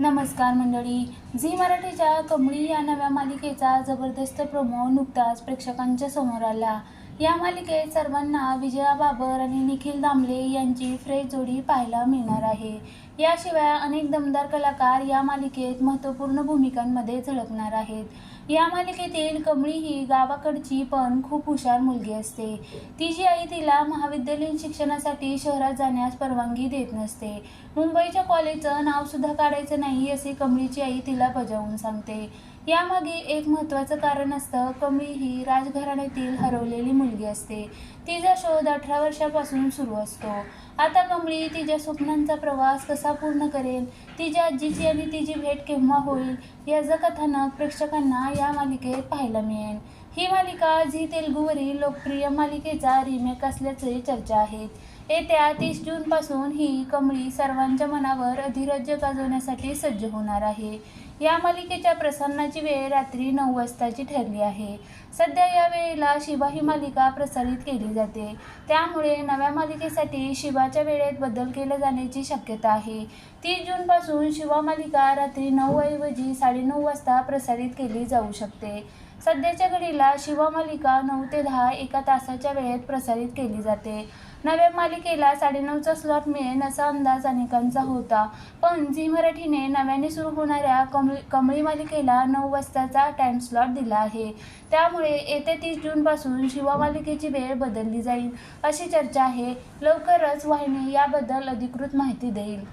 नमस्कार मंडळी. झी मराठीच्या कमळी या नव्या मालिकेचा जबरदस्त प्रोमो नुकताच प्रेक्षकांच्या समोर आला. या मालिकेत सर्वांना विजया बाबर आणि निखिल दामले यांची फ्रेश जोडी पाहायला मिळणार आहे. याशिवाय अनेक दमदार कलाकार या मालिकेत महत्त्वपूर्ण भूमिकांमध्ये झळकणार आहेत. या मालिकेतील कमळी ही गावाकडची पण खूप हुशार मुलगी असते. तिची आई तिला महाविद्यालयीन शिक्षणासाठी शहरात जाण्यास परवानगी देत नसते. मुंबईच्या कॉलेजचं नावसुद्धा काढायचं नाही असे कमळीची आई तिला बजावून सांगते. यामागे एक महत्त्वाचं कारण असतं कमळी ही राजघराण्यातील हरवलेली मुलगी असते. तिचा शोध अठरा वर्षापासून सुरू असतो. आता कमळी तिच्या स्वप्नांचा प्रवास कसा पूर्ण करेल? तिच्या आजीची आणि तिची भेट केव्हा होईल? याचं कथानक प्रेक्षकांना या मालिकेत पाहायला मिळेल. ही मालिका झी तेलुगूवरील लोकप्रिय मालिकेचा रिमेक असल्याचे चर्चा आहेत येत्या तीस जूनपासून ही कमळी सर्वांच्या मनावर अधिराज्य गाजवण्यासाठी सज्ज होणार आहे. या मालिकेच्या प्रसारणाची वेळ रात्री नऊ वाजताची ठरली आहे. सध्या या वेळेला शिवा ही मालिका प्रसारित केली जाते. त्यामुळे नव्या मालिकेसाठी शिवाच्या वेळेत बदल केला जाण्याची शक्यता आहे. तीस जूनपासून शिवा मालिका रात्री नऊ ऐवजी साडेनऊ वाजता प्रसारित केली जाऊ शकते. सध्याच्या घडीला शिवा मालिका नऊ ते दहा एका तासाच्या वेळेत प्रसारित केली जाते. नव्या मालिकेला साडेनऊचा स्लॉट मिळेल असा अंदाज अनेकांचा होता. पण झी मराठीने नव्याने सुरू होणाऱ्या कमळी कमळी मालिकेला नऊ वाजताचा टाइम स्लॉट दिला आहे. त्यामुळे येत्या तीस जूनपासून शिवा मालिकेची वेळ बदलली जाईल अशी चर्चा आहे. लवकरच वाहिनी याबद्दल अधिकृत माहिती देईल.